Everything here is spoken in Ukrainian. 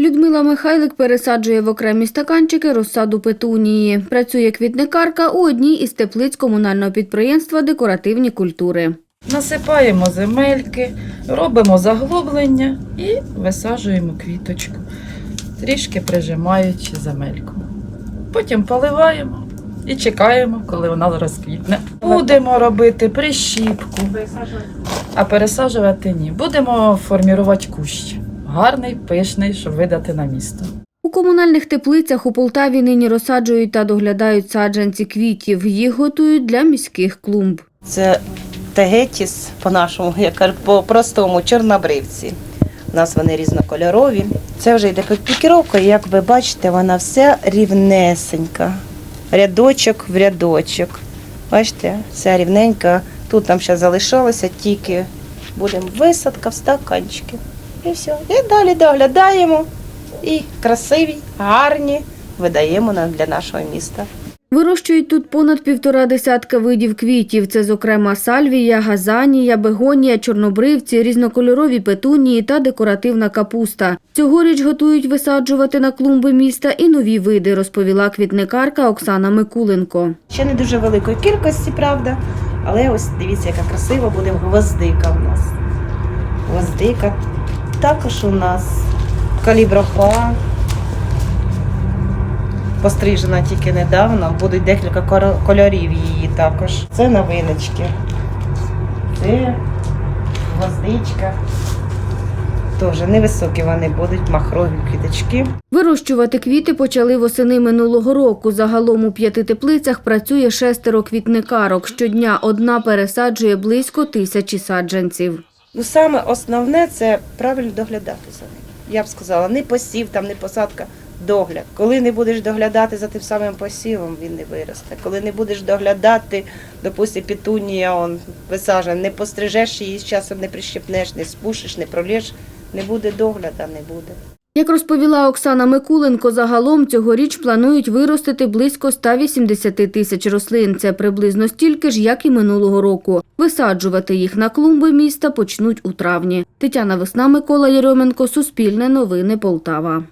Людмила Михайлик пересаджує в окремі стаканчики розсаду петунії. Працює квітникарка у одній із теплиць комунального підприємства Декоративні культури. Насипаємо земельки, робимо заглублення і висаджуємо квіточку, трішки прижимаючи земельку. Потім поливаємо і чекаємо, коли вона розквітне. Будемо робити прищіпку, а пересаджувати ні. Будемо формувати кущ. Гарний, пишний, щоб видати на місто. У комунальних теплицях у Полтаві нині розсаджують та доглядають саджанці квітів. Їх готують для міських клумб. Це тегетіс, по-нашому, як по-простому, чорнобривці. У нас вони різнокольорові. Це вже йде пікіровка, і як ви бачите, вона вся рівнесенька. Рядочок в рядочок. Бачите, вся рівненька. Тут нам ще залишилося тільки будемо висадка в стаканчики. І все. І далі доглядаємо. І красиві, гарні видаємо для нашого міста. Вирощують тут понад півтора десятка видів квітів. Це, зокрема, сальвія, газанія, бегонія, чорнобривці, різнокольорові петунії та декоративна капуста. Цьогоріч готують висаджувати на клумби міста і нові види, розповіла квітникарка Оксана Микуленко. Ще не дуже великої кількості, правда. Але ось дивіться, яка красива буде гвоздика в нас. Гвоздика. Також у нас каліброфа. Пострижена тільки недавно, будуть декілька кольорів її також. Це новиночки. Це гвоздичка. Теж невисокі вони будуть, махрові квіточки. Вирощувати квіти почали восени минулого року. Загалом у п'яти теплицях працює шестеро квітникарок. Щодня одна пересаджує близько тисячі саджанців. Ну, саме основне це правильно доглядати за ним. Я б сказала, не посів, там, не посадка, догляд. Коли не будеш доглядати за тим самим посівом, він не виросте. Коли не будеш доглядати, допустим, петунія, он висаджена, не пострижеш її з часом, не прищепнеш, не спушиш, не пролєш, не буде догляду, не буде. Як розповіла Оксана Микуленко, загалом цьогоріч планують виростити близько 180 тисяч рослин. Це приблизно стільки ж, як і минулого року. Висаджувати їх на клумби міста почнуть у травні. Тетяна Весна, Микола Єрьоменко, Суспільне новини Полтава.